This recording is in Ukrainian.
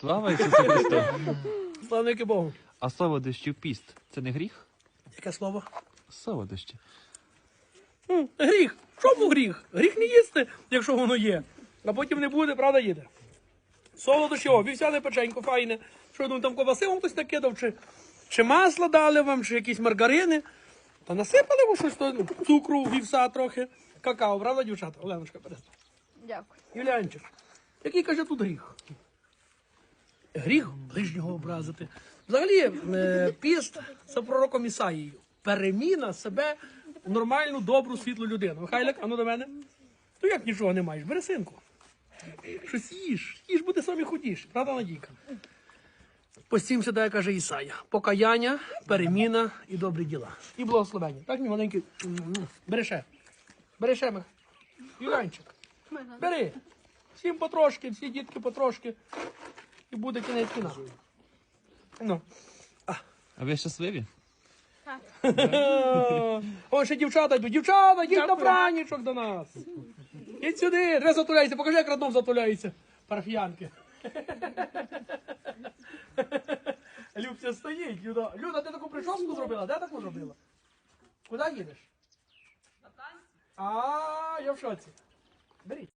Слава Ісусу Христу! Славники Богу. А солодощів піст це не гріх? Яке слово? Солодощі. М, Гріх. Чому гріх? Гріх не їсти, якщо воно є. А потім не буде, правда, їде. Солодощі, о, вівсяне печенько, файне. Що ну, там коваси вам хтось накидав, чи, чи масло дали вам, чи якісь маргарини. Та насипали ви щось, то, ну, цукру, вівса трохи, какао, правда, дівчата? Оленочка, перестань. Дякую. Юліанчик, який каже тут гріх? Гріх ближнього образити. Взагалі, е, піст за пророком Ісаїєю. Переміна себе в нормальну, добру, світлу людину. Михайлик, а ну до мене. Ну як нічого не маєш? Бери синку. Щось їж. Їж буде самі худіш. Правда, Надійка? Постім сідає, каже Ісая. Покаяння, переміна і добрі діла. І благословення. Так, мій маленький. Бери ще. Бери ще, Мих. Юлянчик. Бери. Всім потрошки, всі дітки потрошки. Буде кінець кіна. Ну. А ви щасливі? О, ще дівчата йдуть. Дівчата, йдіть на пранічок до нас. Ідь сюди, де затуляйся, покажи, як родном затуляється. Парафіянки. Любця стоїть, Люда. Люда, ти таку прическу зробила? Де таку зробила? Куди їдеш? На танці. А, я в шоці. Беріть.